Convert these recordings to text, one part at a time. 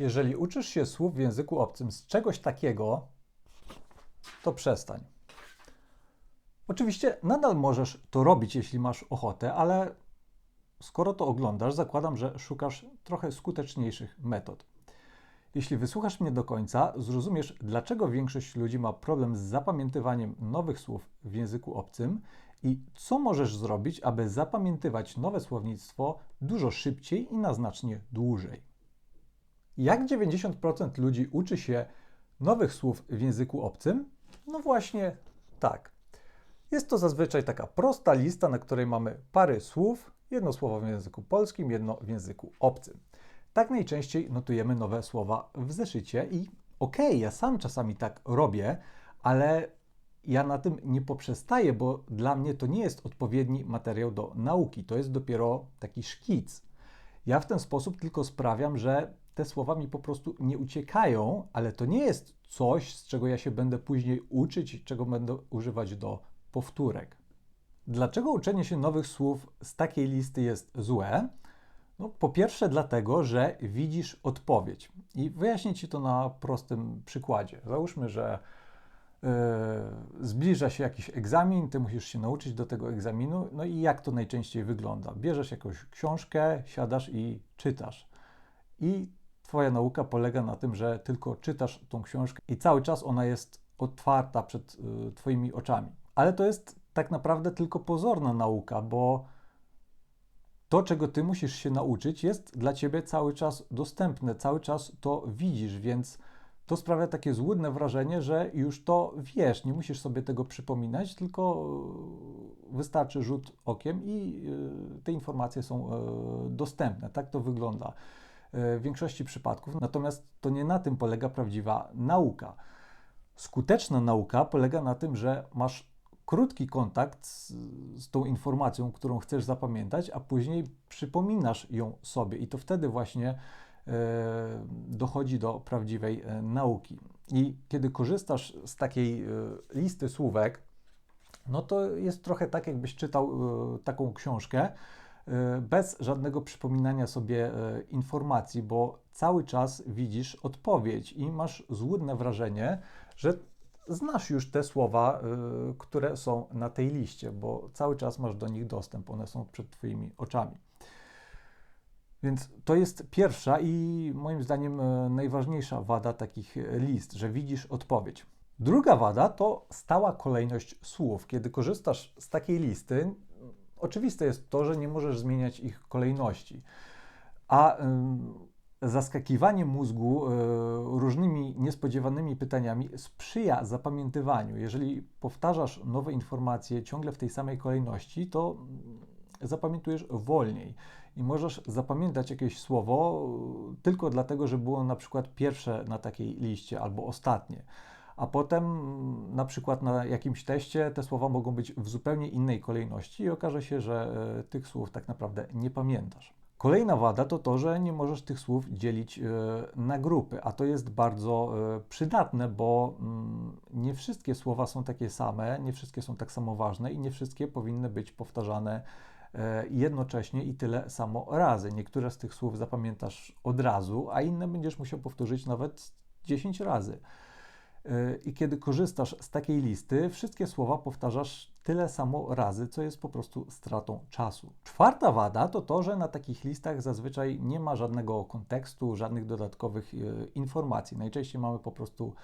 Jeżeli uczysz się słów w języku obcym z czegoś takiego, to przestań. Oczywiście nadal możesz to robić, jeśli masz ochotę, ale skoro to oglądasz, zakładam, że szukasz trochę skuteczniejszych metod. Jeśli wysłuchasz mnie do końca, zrozumiesz, dlaczego większość ludzi ma problem z zapamiętywaniem nowych słów w języku obcym i co możesz zrobić, aby zapamiętywać nowe słownictwo dużo szybciej i na znacznie dłużej. Jak 90% ludzi uczy się nowych słów w języku obcym? No właśnie tak. Jest to zazwyczaj taka prosta lista, na której mamy pary słów, jedno słowo w języku polskim, jedno w języku obcym. Tak najczęściej notujemy nowe słowa w zeszycie i okej, okay, ja sam czasami tak robię, ale ja na tym nie poprzestaję, bo dla mnie to nie jest odpowiedni materiał do nauki. To jest dopiero taki szkic. Ja w ten sposób tylko sprawiam, że te słowa mi po prostu nie uciekają, ale to nie jest coś, z czego ja się będę później uczyć, czego będę używać do powtórek. Dlaczego uczenie się nowych słów z takiej listy jest złe? No, po pierwsze, dlatego, że widzisz odpowiedź. I wyjaśnię Ci to na prostym przykładzie. Załóżmy, że yy, zbliża się jakiś egzamin, Ty musisz się nauczyć do tego egzaminu. No i jak to najczęściej wygląda? Bierzesz jakąś książkę, siadasz i czytasz. I Twoja nauka polega na tym, że tylko czytasz tą książkę i cały czas ona jest otwarta przed y, Twoimi oczami. Ale to jest tak naprawdę tylko pozorna nauka, bo to, czego Ty musisz się nauczyć, jest dla Ciebie cały czas dostępne, cały czas to widzisz, więc to sprawia takie złudne wrażenie, że już to wiesz, nie musisz sobie tego przypominać, tylko y, wystarczy rzut okiem i y, te informacje są dostępne. Tak to wygląda. E, w większości przypadków. Natomiast to nie na tym polega prawdziwa nauka. Skuteczna nauka polega na tym, że masz krótki kontakt z, z, tą informacją, którą chcesz zapamiętać, a później przypominasz ją sobie, i to wtedy właśnie e, dochodzi do prawdziwej e, nauki. I kiedy korzystasz z takiej e, listy słówek, no to jest trochę tak, jakbyś czytał e, taką książkę E, bez żadnego przypominania sobie e, informacji, bo cały czas widzisz odpowiedź i masz złudne wrażenie, że znasz już te słowa, e, które są na tej liście, bo cały czas masz do nich dostęp, one są przed Twoimi oczami. Więc to jest pierwsza i moim zdaniem najważniejsza wada takich list, że widzisz odpowiedź. Druga wada to stała kolejność słów. Kiedy korzystasz z takiej listy, Oczywiste jest to, że nie możesz zmieniać ich kolejności. A zaskakiwanie mózgu y, różnymi niespodziewanymi pytaniami sprzyja zapamiętywaniu. Jeżeli powtarzasz nowe informacje ciągle w tej samej kolejności, to zapamiętujesz wolniej i możesz zapamiętać jakieś słowo tylko dlatego, że było na przykład pierwsze na takiej liście albo ostatnie a potem na przykład na jakimś teście te słowa mogą być w zupełnie innej kolejności i okaże się, że e, tych słów tak naprawdę nie pamiętasz. Kolejna wada to to, że nie możesz tych słów dzielić e, na grupy, a to jest bardzo e, przydatne, bo mm, nie wszystkie słowa są takie same, nie wszystkie są tak samo ważne i nie wszystkie powinny być powtarzane jednocześnie i tyle samo razy. Niektóre z tych słów zapamiętasz od razu, a inne będziesz musiał powtórzyć nawet 10 razy. E, I kiedy korzystasz z takiej listy, wszystkie słowa powtarzasz tyle samo razy, co jest po prostu stratą czasu. Czwarta wada to to, że na takich listach zazwyczaj nie ma żadnego kontekstu, żadnych dodatkowych e, informacji. Najczęściej mamy po prostu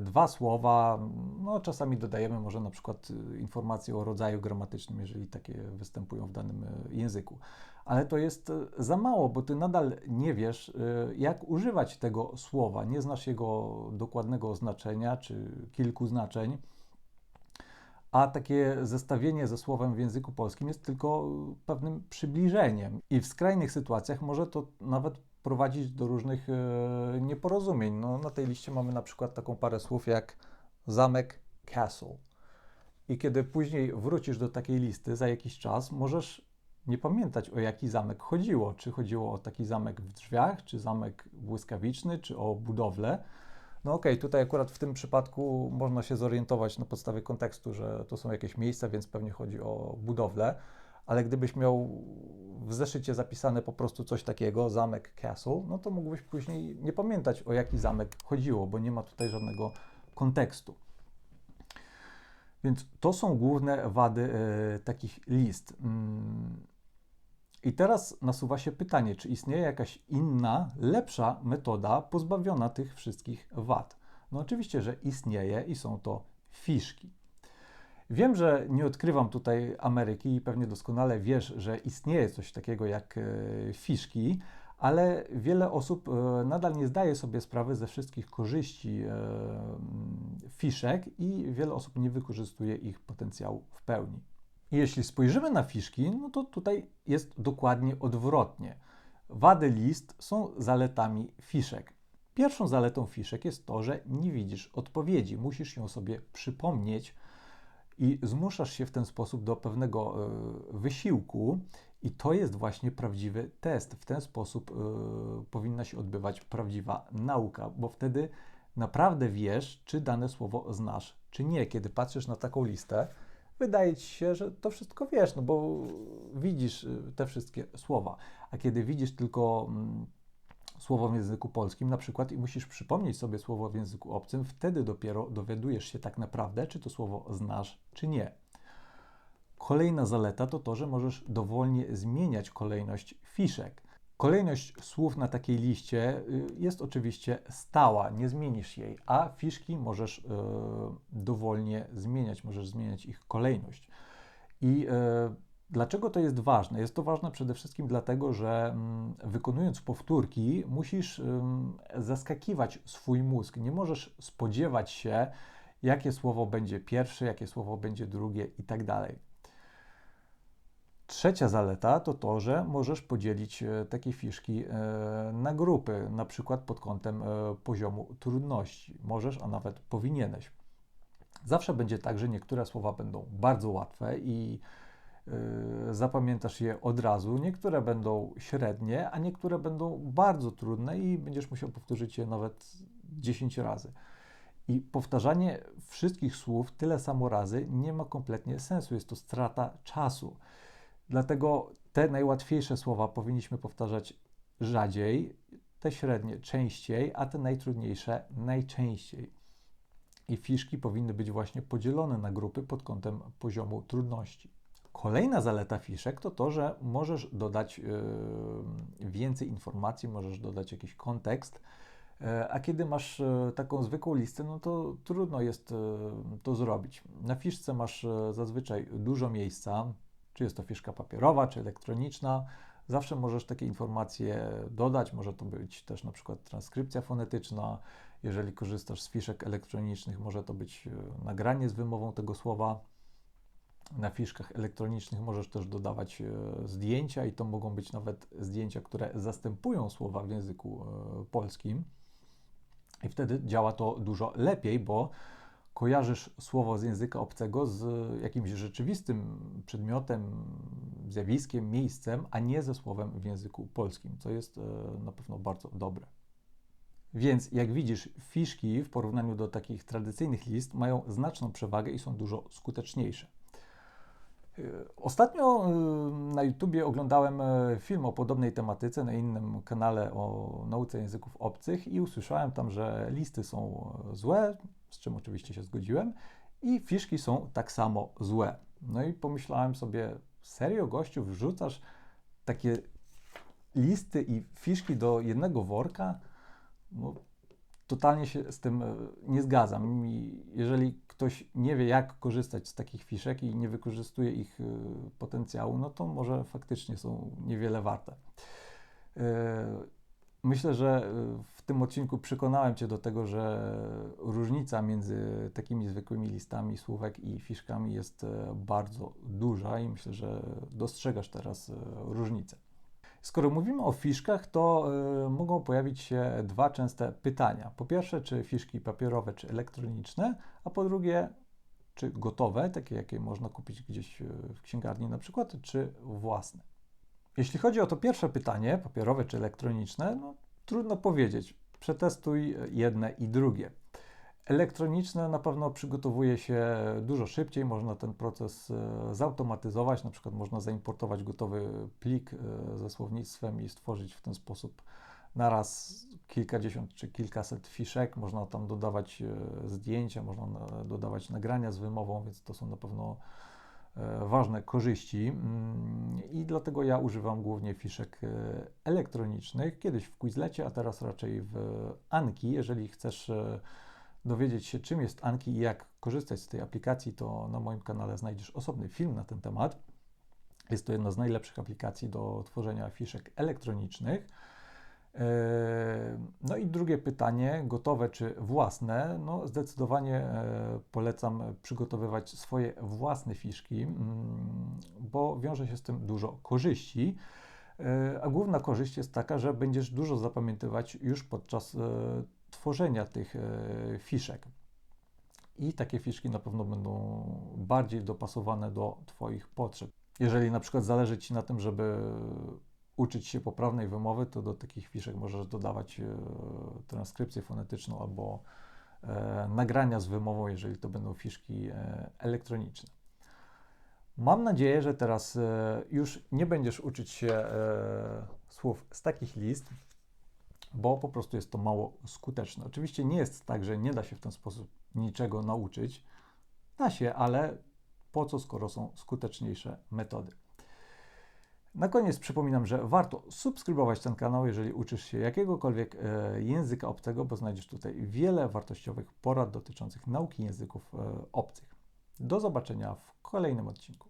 dwa słowa, no czasami dodajemy może na przykład informacje o rodzaju gramatycznym, jeżeli takie występują w danym języku. Ale to jest e, za mało, bo ty nadal nie wiesz, e, jak używać tego słowa, nie znasz jego dokładnego znaczenia czy kilku znaczeń. A takie zestawienie ze słowem w języku polskim jest tylko pewnym przybliżeniem, i w skrajnych sytuacjach może to nawet prowadzić do różnych e, nieporozumień. No, na tej liście mamy na przykład taką parę słów jak zamek, castle. I kiedy później wrócisz do takiej listy za jakiś czas, możesz nie pamiętać, o jaki zamek chodziło. Czy chodziło o taki zamek w drzwiach, czy zamek błyskawiczny, czy o budowlę. No okej, okay, tutaj akurat w tym przypadku można się zorientować na podstawie kontekstu, że to są jakieś miejsca, więc pewnie chodzi o budowlę, ale gdybyś miał w zeszycie zapisane po prostu coś takiego, zamek castle, no to mógłbyś później nie pamiętać o jaki zamek chodziło, bo nie ma tutaj żadnego kontekstu. Więc to są główne wady e, takich list. Mm. I teraz nasuwa się pytanie, czy istnieje jakaś inna, lepsza metoda pozbawiona tych wszystkich wad? No oczywiście, że istnieje i są to fiszki. Wiem, że nie odkrywam tutaj Ameryki i pewnie doskonale wiesz, że istnieje coś takiego jak e, fiszki, ale wiele osób e, nadal nie zdaje sobie sprawy ze wszystkich korzyści e, fiszek i wiele osób nie wykorzystuje ich potencjału w pełni. Jeśli spojrzymy na fiszki, no to tutaj jest dokładnie odwrotnie. Wady list są zaletami fiszek. Pierwszą zaletą fiszek jest to, że nie widzisz odpowiedzi, musisz ją sobie przypomnieć i zmuszasz się w ten sposób do pewnego e, wysiłku, i to jest właśnie prawdziwy test. W ten sposób y, powinna się odbywać prawdziwa nauka, bo wtedy naprawdę wiesz, czy dane słowo znasz, czy nie. Kiedy patrzysz na taką listę, wydaje ci się, że to wszystko wiesz, no bo widzisz y, te wszystkie słowa. A kiedy widzisz tylko mm, słowo w języku polskim, na przykład, i musisz przypomnieć sobie słowo w języku obcym, wtedy dopiero dowiadujesz się tak naprawdę, czy to słowo znasz, czy nie. Kolejna zaleta to to, że możesz dowolnie zmieniać kolejność fiszek. Kolejność słów na takiej liście y, jest oczywiście stała, nie zmienisz jej, a fiszki możesz yy, dowolnie zmieniać, możesz zmieniać ich kolejność. I yy, dlaczego to jest ważne? Jest to ważne przede wszystkim dlatego, że yy, wykonując powtórki, musisz zaskakiwać swój mózg. Nie możesz spodziewać się, jakie słowo będzie pierwsze, jakie słowo będzie drugie i tak dalej. Trzecia zaleta to to, że możesz podzielić e, takie fiszki e, na grupy, na przykład pod kątem e, poziomu trudności. Możesz, a nawet powinieneś. Zawsze będzie tak, że niektóre słowa będą bardzo łatwe i zapamiętasz je od razu, niektóre będą średnie, a niektóre będą bardzo trudne i będziesz musiał powtórzyć je nawet 10 razy. I powtarzanie wszystkich słów tyle samo razy nie ma kompletnie sensu, jest to strata czasu. Dlatego te najłatwiejsze słowa powinniśmy powtarzać rzadziej, te średnie częściej, a te najtrudniejsze najczęściej. I fiszki powinny być właśnie podzielone na grupy pod kątem poziomu trudności. Kolejna zaleta fiszek to to, że możesz dodać yy, więcej informacji, możesz dodać jakiś kontekst, yy, a kiedy masz yy, taką zwykłą listę, no to trudno jest to zrobić. Na fiszce masz zazwyczaj dużo miejsca, czy jest to fiszka papierowa, czy elektroniczna. Zawsze możesz takie informacje dodać, może to być też na przykład transkrypcja fonetyczna. Jeżeli korzystasz z fiszek elektronicznych, może to być nagranie z wymową tego słowa. Na fiszkach elektronicznych możesz też dodawać e, zdjęcia i to mogą być nawet zdjęcia, które zastępują słowa w języku e, polskim. I wtedy działa to dużo lepiej, bo kojarzysz słowo z języka obcego z jakimś rzeczywistym przedmiotem, zjawiskiem, miejscem, a nie ze słowem w języku polskim, co jest e, na pewno bardzo dobre. Więc jak widzisz, fiszki w porównaniu do takich tradycyjnych list mają znaczną przewagę i są dużo skuteczniejsze. E, ostatnio e, na YouTubie oglądałem film o podobnej tematyce na innym kanale o nauce języków obcych i usłyszałem tam, że listy są złe, z czym oczywiście się zgodziłem, i fiszki są tak samo złe. No i pomyślałem sobie, serio gościu, wrzucasz takie listy i fiszki do jednego worka? No, totalnie się z tym nie zgadzam. I jeżeli ktoś nie wie, jak korzystać z takich fiszek i nie wykorzystuje ich e, potencjału, no to może faktycznie są niewiele warte. E, myślę, że w tym odcinku przekonałem Cię do tego, że różnica między takimi zwykłymi listami słówek i fiszkami jest bardzo duża i myślę, że dostrzegasz teraz różnicę. Skoro mówimy o fiszkach, to y, mogą pojawić się dwa częste pytania. Po pierwsze, czy fiszki papierowe, czy elektroniczne, a po drugie, czy gotowe, takie jakie można kupić gdzieś w księgarni na przykład, czy własne. Jeśli chodzi o to pierwsze pytanie, papierowe czy elektroniczne, no, trudno powiedzieć. Przetestuj jedne i drugie. Elektroniczne na pewno przygotowuje się dużo szybciej, można ten proces e, zautomatyzować, na przykład można zaimportować gotowy plik e, ze słownictwem i stworzyć w ten sposób naraz kilkadziesiąt czy kilkaset fiszek, można tam dodawać e, zdjęcia, można dodawać nagrania z wymową, więc to są na pewno ważne korzyści. Mm, i dlatego ja używam głównie fiszek elektronicznych, kiedyś w Quizlecie, a teraz raczej w Anki, jeżeli chcesz dowiedzieć się, czym jest Anki i jak korzystać z tej aplikacji, to na moim kanale znajdziesz osobny film na ten temat. Jest to jedna z najlepszych aplikacji do tworzenia fiszek elektronicznych. Eee, no i drugie pytanie, gotowe czy własne? No zdecydowanie e, polecam przygotowywać swoje własne fiszki, mm, bo wiąże się z tym dużo korzyści. E, a główna korzyść jest taka, że będziesz dużo zapamiętywać już podczas e, tworzenia tych e, fiszek. I takie fiszki na pewno będą bardziej dopasowane do Twoich potrzeb. Jeżeli na przykład zależy Ci na tym, żeby uczyć się poprawnej wymowy, to do takich fiszek możesz dodawać e, transkrypcję fonetyczną albo e, nagrania z wymową, jeżeli to będą fiszki elektroniczne. Mam nadzieję, że teraz już nie będziesz uczyć się słów z takich list, bo po prostu jest to mało skuteczne. Oczywiście nie jest tak, że nie da się w ten sposób niczego nauczyć. Da się, ale po co, skoro są skuteczniejsze metody? Na koniec przypominam, że warto subskrybować ten kanał, jeżeli uczysz się jakiegokolwiek e, języka obcego, bo znajdziesz tutaj wiele wartościowych porad dotyczących nauki języków e, obcych. Do zobaczenia w kolejnym odcinku.